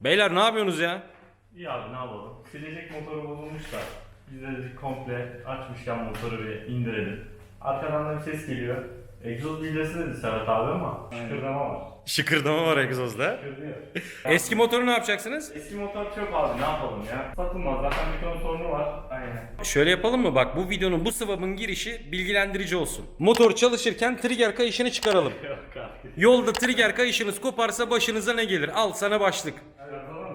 Beyler ne yapıyorsunuz ya? İyi abi ne yapalım? Silecek motoru bozulmuş da biz de dedik komple açmışken motoru bir indirelim. Arkadan da bir ses geliyor. Egzoz bilgisi dedi Serhat abi ama şıkırdama var. Şıkırdama var egzozda. Şıkırdıyor. Eski motoru ne yapacaksınız? Eski motor çok abi ne yapalım ya? Satılmaz zaten bir ton sorunu var. Aynen. Şöyle yapalım mı? Bak bu videonun bu sıvabın girişi bilgilendirici olsun. Motor çalışırken trigger kayışını çıkaralım. Yok abi. Yolda trigger kayışınız koparsa başınıza ne gelir? Al sana başlık.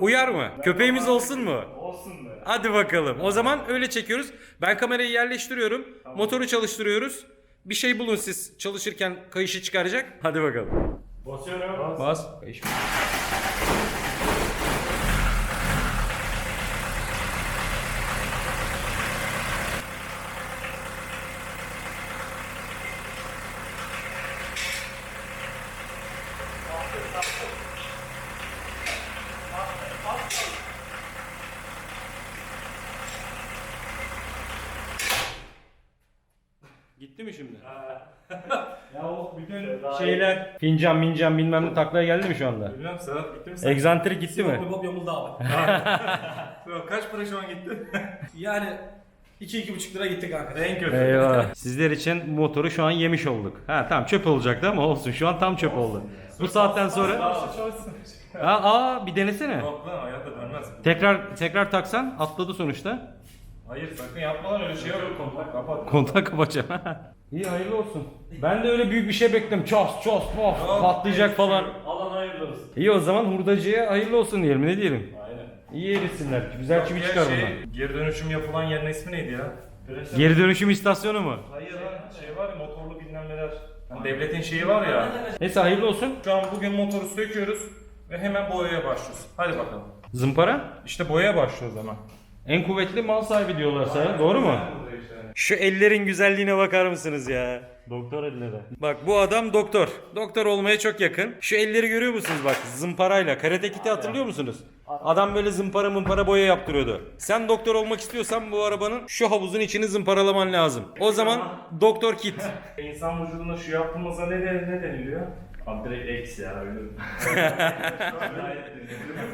Uyar mı? Köpeğimiz olsun mu? Olsun be. Hadi bakalım. O zaman öyle çekiyoruz. Ben kamerayı yerleştiriyorum. Motoru çalıştırıyoruz. Bir şey bulun siz çalışırken kayışı çıkaracak. Hadi bakalım. Basıyorum. Bas. Kayış. Mi şimdi? Ya o bütün Şeyler, fincan, mincan bilmem ne taklaya geldi mi şu anda? Bilmem Serhat gitti mi sen? Egzantrik gitti mi? Bob yamuldu abi. Kaç para şu an gitti? yani 2-2,5 lira gitti kanka. en kötü. Eyvah. Sizler için motoru şu an yemiş olduk. Ha tamam çöp olacaktı ama olsun. Şu an tam çöp oldu. Bu saatten sonra... Aa, aa bir denesene. Yok lan hayatta dönmez. Tekrar tekrar taksan atladı sonuçta. Hayır sakın yapma lan öyle şey yok. Kontak kapat. Kontak kapatacağım. İyi hayırlı olsun. Ben de öyle büyük bir şey bekledim. Ços ços pof patlayacak falan. alan hayırlı olsun. İyi o zaman hurdacıya hayırlı olsun diyelim. Ne diyelim? Aynen. İyi erisinler. Güzel çivi çıkar şey, bundan. Geri dönüşüm yapılan yerin ismi neydi ya? Geri dönüşüm istasyonu mu? Hayır lan şey var ya motorlu bilmem neler. Hani devletin şeyi var ya. Neyse hayırlı olsun. Şu an bugün motoru söküyoruz ve hemen boyaya başlıyoruz. Hadi bakalım. Zımpara İşte boyaya başlıyoruz hemen. En kuvvetli mal sahibi diyorlar sana. Doğru mu? Şu ellerin güzelliğine bakar mısınız ya? Doktor elleri. Bak bu adam doktor. Doktor olmaya çok yakın. Şu elleri görüyor musunuz bak zımparayla. Karate Kid'i hatırlıyor musunuz? Adam böyle zımpara mımpara boya yaptırıyordu. Sen doktor olmak istiyorsan bu arabanın şu havuzun içini zımparalaman lazım. O zaman doktor kit. İnsan vücuduna şu yaptığımızda ne, de, ne deniliyor? Abi direkt eksi ya öyle.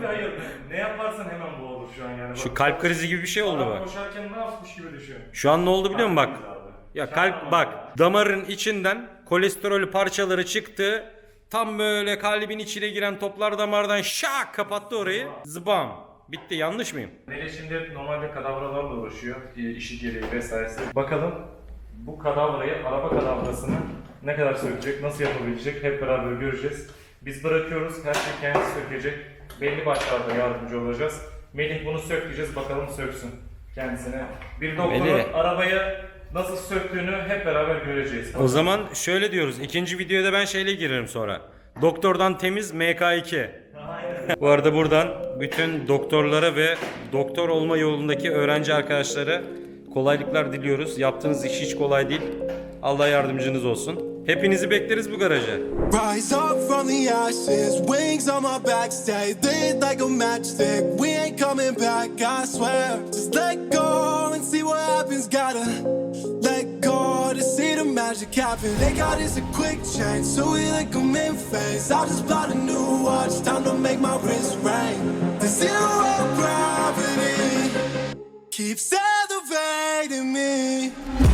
Hayır. Ne yaparsan hemen bu olur şu an yani. Şu Bak, kalp krizi gibi bir şey oldu adam bak. Koşarken ne yapmış gibi düşün. Şu an ne oldu biliyor musun bak? Ya kalp bak damarın içinden kolesterol parçaları çıktı. Tam böyle kalbin içine giren toplar damardan şak kapattı orayı. Zıbam. Bitti yanlış mıyım? Nele şimdi normalde kadavralarla uğraşıyor. e, işi gereği vesairesi. Bakalım bu kadavrayı, araba kadavrasını ne kadar sökecek, nasıl yapabilecek hep beraber göreceğiz. Biz bırakıyoruz, her şey kendisi sökecek. Belli başlarda yardımcı olacağız. Melih bunu sök diyeceğiz, bakalım söksün kendisine. Bir doktorun Melih. arabayı nasıl söktüğünü hep beraber göreceğiz. O zaman şöyle diyoruz. İkinci videoda ben şeyle girerim sonra. Doktordan temiz MK2. Bu arada buradan bütün doktorlara ve doktor olma yolundaki öğrenci arkadaşlara kolaylıklar diliyoruz. Yaptığınız iş hiç kolay değil. Allah yardımcınız olsun. Hepinizi bekleriz bu garaja. Rise up from the ashes, wings on my back, stay lit like a matchstick. We ain't coming back, I swear. Just let go and see what happens. Gotta let go to see the magic happen. They got us a quick change, so we like them in phase. I just bought a new watch, time to make my wrist ring. The zero gravity keeps motivating me.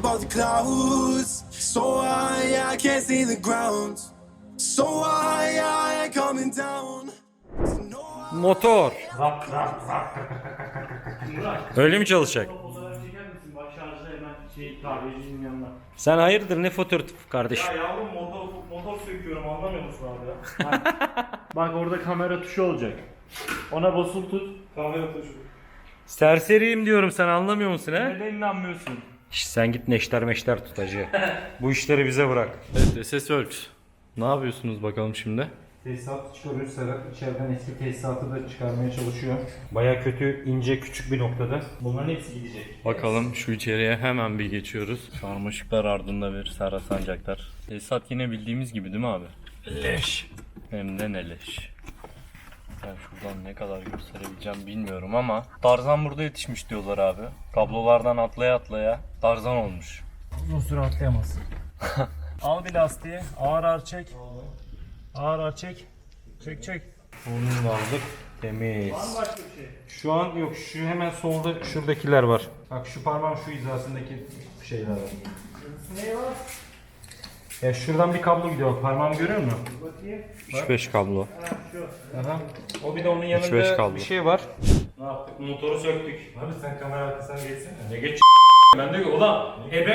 Above the clouds. So I, I can't see the ground. So I, I ain't coming down. So no, I- Motor. Öyle mi çalışacak? Fotoğraf çeker misin? Bak şarjda hemen şey yanına. Sen hayırdır ne fotoğrafı kardeşim? Ya yavrum motor, motor söküyorum anlamıyor musun abi ya? Bak orada kamera tuşu olacak. Ona basılı tut. Kamera tuşu. Serseriyim diyorum sen anlamıyor musun he? Neden inanmıyorsun? Sen git neşter meşter tut hacı. Bu işleri bize bırak. Evet SS Works. Ne yapıyorsunuz bakalım şimdi? Tesisatı çıkarıyoruz Serhat. İçeriden eski tesisatı da çıkarmaya çalışıyor. Baya kötü, ince, küçük bir noktada. Bunların hepsi gidecek. Bakalım şu içeriye hemen bir geçiyoruz. Sarmaşıklar ardında bir Serhat Sancaktar. Tesisat yine bildiğimiz gibi değil mi abi? Leş. Hem de ne leş. Ben şuradan ne kadar gösterebileceğim bilmiyorum ama Tarzan burada yetişmiş diyorlar abi. Kablolardan atlaya atlaya Tarzan olmuş. Uzun süre atlayamazsın. Al bir lastiği. Ağır ağır çek. Ağır ağır çek. Çek çek. Bunu da aldık. Temiz. Şu an yok. Şu hemen solda şuradakiler var. Bak şu parmağım şu hizasındaki şeyler var. Ya şuradan bir kablo gidiyor. Bak, Parmağımı görüyor musun? 3-5 kablo. Aha. O bir de onun yanında 3-5 kablo. bir şey var. Ne yaptık? Motoru söktük. Abi sen kamera arkasına geçsene. Ne geç ben de ulan ebe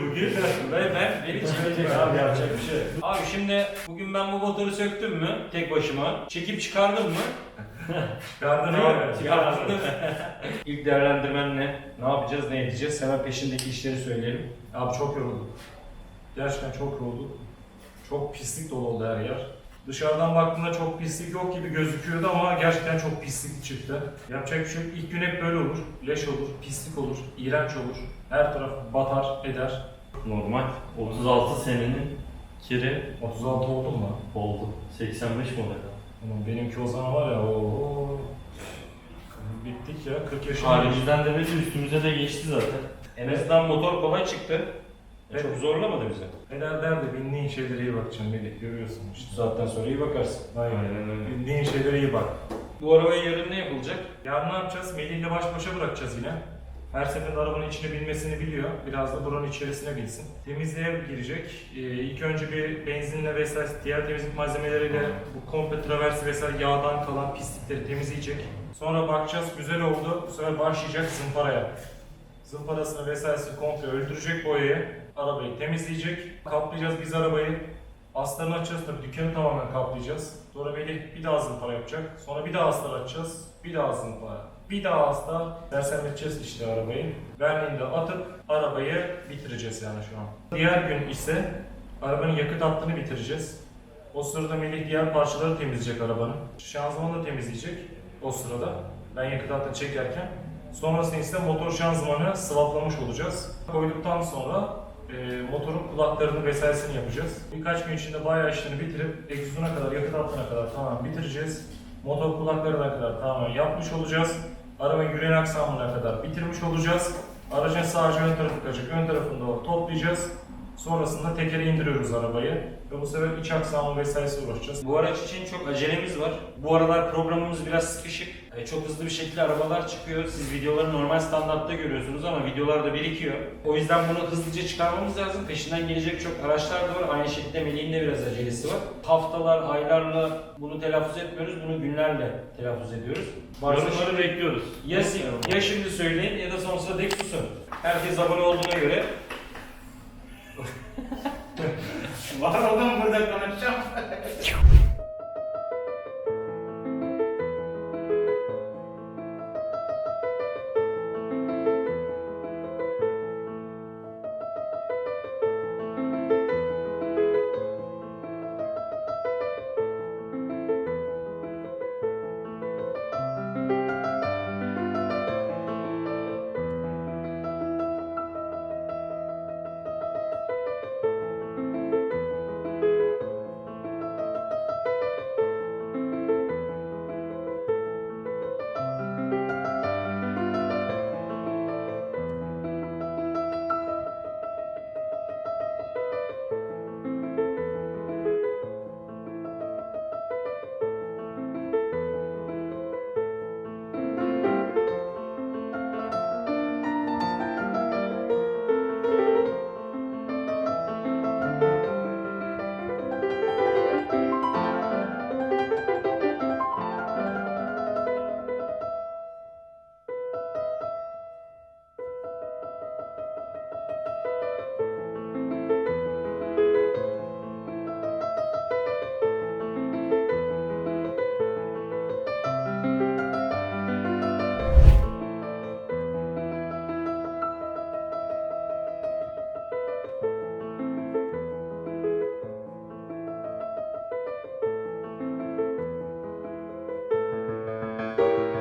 bugün ben ben beni çıkaracak abi yapacak bir şey. Abi şimdi bugün ben bu motoru söktüm mü tek başıma çekip çıkardım mı? Çıkardın değil mi? İlk değerlendirmen ne? Ne yapacağız ne edeceğiz? Hemen peşindeki işleri söyleyelim. Abi çok yorulduk. Gerçekten çok yorulduk. Çok pislik dolu oldu her yer. Dışarıdan baktığında çok pislik yok gibi gözüküyordu ama gerçekten çok pislik çıktı. Yapacak bir şey yok. İlk gün hep böyle olur. Leş olur, pislik olur, iğrenç olur. Her taraf batar, eder. Normal. 36 senenin kiri 36 oldum mu? oldu. 85 model. Ulan benimki o zaman var ya o bittik ya 40 yaşında. Halimizden demesi üstümüze de geçti zaten. En azından motor kolay çıktı. Evet. Çok zorlamadı bizi. Helal der de bindiğin şeylere iyi bakacaksın Melih görüyorsun Bu işte. saatten sonra iyi bakarsın. Aynen. Öyle. Bindiğin şeylere iyi bak. Bu arabaya yarın ne yapılacak? Yarın ne yapacağız? Melih'le baş başa bırakacağız yine. Her seferinde arabanın içine binmesini biliyor. Biraz da buranın içerisine bilsin. Temizliğe girecek. Ee, ilk önce bir benzinle vesaire diğer temizlik malzemeleriyle bu komple traversi vesaire yağdan kalan pislikleri temizleyecek. Sonra bakacağız güzel oldu. Bu sefer başlayacak zımparaya. Zımparasını vesairesini komple öldürecek boyayı. Arabayı temizleyecek. Kaplayacağız biz arabayı. Astarını açacağız tabii dükkanı tamamen kaplayacağız. Sonra Melih bir daha zımpara yapacak. Sonra bir daha astar açacağız. Bir daha zımpara. Bir daha astar. Sersemleteceğiz işte arabayı. Berlin'de atıp arabayı bitireceğiz yani şu an. Diğer gün ise arabanın yakıt hattını bitireceğiz. O sırada Melih diğer parçaları temizleyecek arabanın. Şanzımanı da temizleyecek o sırada. Ben yakıt hattını çekerken. Sonrasında ise motor şanzımanı sıvaplamış olacağız. Koyduktan sonra e, motorun kulaklarını vesairesini yapacağız. Birkaç gün içinde bayağı işlerini bitirip egzozuna kadar, yakıt hattına kadar tamamen bitireceğiz. Motor kulaklarına kadar tamamen yapmış olacağız. Arabanın yüreğin aksamına kadar bitirmiş olacağız. Aracın sadece ön tarafı kalacak. Ön tarafını doğru toplayacağız. Sonrasında tekere indiriyoruz arabayı. Ve bu sefer iç aksamı vesairesi uğraşacağız. Bu araç için çok acelemiz var. Bu aralar programımız biraz sıkışık. E, Çok hızlı bir şekilde arabalar çıkıyor. Siz videoları normal standartta görüyorsunuz ama videolar da birikiyor. O yüzden bunu hızlıca çıkarmamız lazım. Peşinden gelecek çok araçlar da var. Aynı şekilde Melih'in de biraz acelesi var. Haftalar, aylarla bunu telaffuz etmiyoruz. Bunu günlerle telaffuz ediyoruz. Yorumları bekliyoruz. ya, ya şimdi söyleyin ya da sonsuza dek susun. Herkes abone olduğuna göre Var oğlum burada konuşacağım.